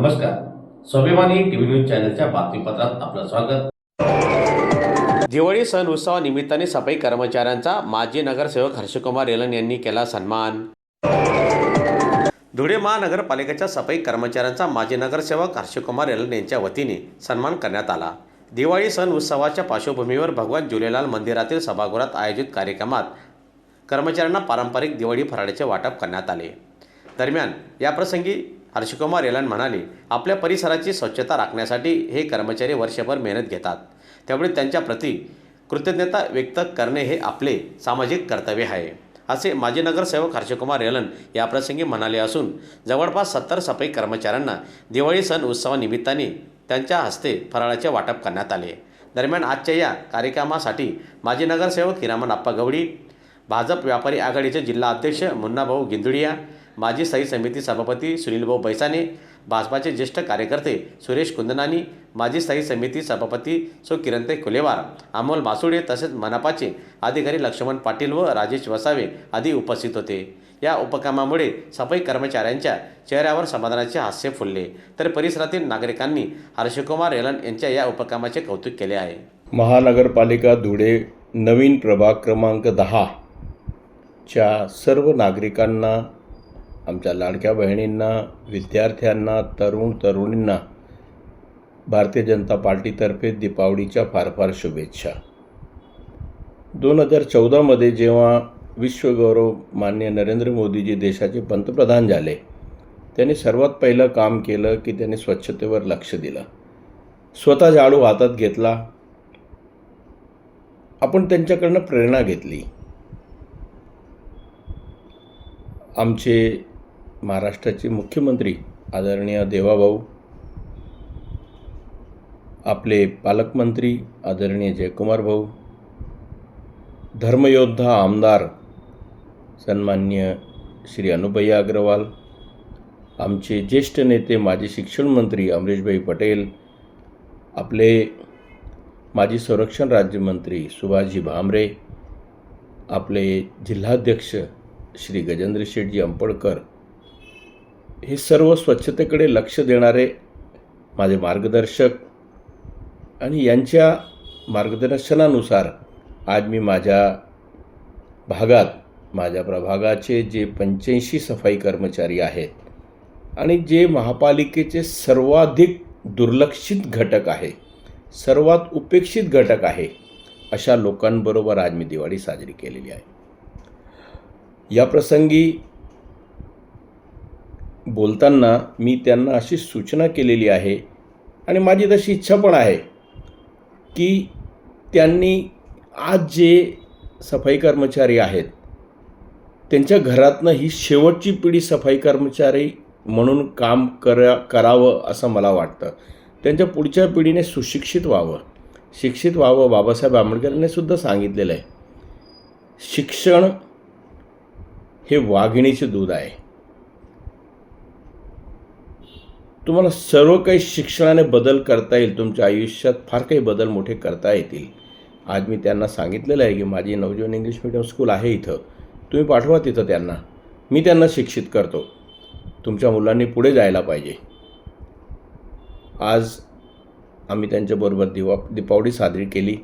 नमस्कार. स्वाभिमानी TV news चॅनलच्या बातमीपत्रात आपलं स्वागत. दिवाळी सण उत्सवानिमित्ताने सफाई कर्मचाऱ्यांचा माजी नगरसेवक हर्षकुमार येलन यांनी केला सन्मान. धुळे महानगरपालिकेच्या सफाई कर्मचाऱ्यांचा माजी नगरसेवक हर्षकुमार येलन यांच्या वतीने सन्मान करण्यात आला. दिवाळी सण उत्सवाच्या पार्श्वभूमीवर भगवान जुलेलाल मंदिरातील सभागृहात आयोजित कार्यक्रमात कर्मचाऱ्यांना पारंपरिक दिवाळी फराळाचे वाटप करण्यात आले. दरम्यान याप्रसंगी हर्षकुमार येलन म्हणाले आपल्या परिसराची स्वच्छता राखण्यासाठी हे कर्मचारी वर्षभर मेहनत घेतात. त्यामुळे त्यांच्याप्रती कृतज्ञता व्यक्त करणे हे आपले सामाजिक कर्तव्य आहे असे माजी नगरसेवक हर्षकुमार येलन याप्रसंगी म्हणाले असून जवळपास सत्तर सफाई कर्मचाऱ्यांना दिवाळी सण उत्सवानिमित्ताने त्यांच्या हस्ते फराळाचे वाटप करण्यात आले. दरम्यान आजच्या या कार्यक्रमासाठी माजी नगरसेवक हिरामन आप्पा गवडी भाजप व्यापारी आघाडीचे जिल्हा अध्यक्ष मुन्नाभाऊ गिंदुडिया माजी स्थायी समिती सभापती सुनीलभाऊ बैसाने भाजपाचे ज्येष्ठ कार्यकर्ते सुरेश कुंदनानी माजी स्थायी समिती सभापती सो किरणते कुलेवार अमोल मासुडे तसेच मनपाचे अधिकारी लक्ष्मण पाटील व राजेश वसावे आदी उपस्थित होते. या उपक्रमामुळे सफाई कर्मचाऱ्यांच्या चेहऱ्यावर समाधानाचे हास्य फुलले. तर परिसरातील नागरिकांनी हर्षकुमार एलन यांच्या या उपक्रमाचे कौतुक केले आहे. महानगरपालिका धुळे नवीन प्रभाग क्रमांक दहा च्या सर्व नागरिकांना आमच्या लाडक्या बहिणींना विद्यार्थ्यांना तरुण तरुणींना भारतीय जनता पार्टीतर्फे दीपावलीच्या फार फार शुभेच्छा. दोन हजार चौदामध्ये जेव्हा विश्वगौरव मान्य नरेंद्र मोदीजी देशाचे पंतप्रधान झाले त्यांनी सर्वात पहिलं काम केलं की त्यांनी स्वच्छतेवर लक्ष दिलं. स्वतः झाडू हातात घेतला. आपण त्यांच्याकडनं प्रेरणा घेतली. आमचे महाराष्ट्राचे मुख्यमंत्री आदरणीय देवाभाऊ आपले पालकमंत्री आदरणीय जयकुमार भाऊ धर्मयोद्धा आमदार सन्मान्य श्री अनुभैया अग्रवाल आमचे ज्येष्ठ नेते माजी शिक्षण मंत्री अमरीशभाई पटेल आपले माजी संरक्षण राज्यमंत्री सुभाषजी भामरे आपले जिल्हाध्यक्ष श्री गजेंद्र शेठजी अंपडकर हे सर्व स्वच्छतेकडे लक्ष देणारे माझे मार्गदर्शक आणि यांच्या मार्गदर्शनानुसार आज मी माझ्या भागात माझ्या प्रभागाचे जे पंच्याऐंशी सफाई कर्मचारी आहेत आणि जे महापालिकेचे सर्वाधिक दुर्लक्षित घटक आहे सर्वात उपेक्षित घटक आहे अशा लोकांबरोबर आज मी दिवाळी साजरी केलेली आहे. या प्रसंगी बोलताना मी त्यांना अशी सूचना केलेली आहे आणि माझी तशी इच्छा पण आहे की त्यांनी आज जे सफाई कर्मचारी आहेत त्यांच्या घरातनं ही शेवटची पिढी सफाई कर्मचारी म्हणून काम करा करावं असं मला वाटतं. त्यांच्या पुढच्या पिढीने सुशिक्षित व्हावं. शिक्षित व्हावं बाबासाहेब आंबेडकरांनी सुद्धा सांगितलेलं आहे. शिक्षण हे वाघिणीचे दूध आहे. तुम्हाला सर्व काही शिक्षणाने बदल करता येईल तुमच्या आयुष्यात फार काही बदल मोठे करता येतील. आज मी त्यांना सांगितलेलं आहे की माझी नवजीवन इंग्लिश मिडियम स्कूल आहे इथं. तुम्ही पाठवा तिथं त्यांना. मी त्यांना शिक्षित करतो. तुमच्या मुलांनी पुढे जायला पाहिजे. आज आम्ही त्यांच्याबरोबर दिवा दीपावली साजरी केली.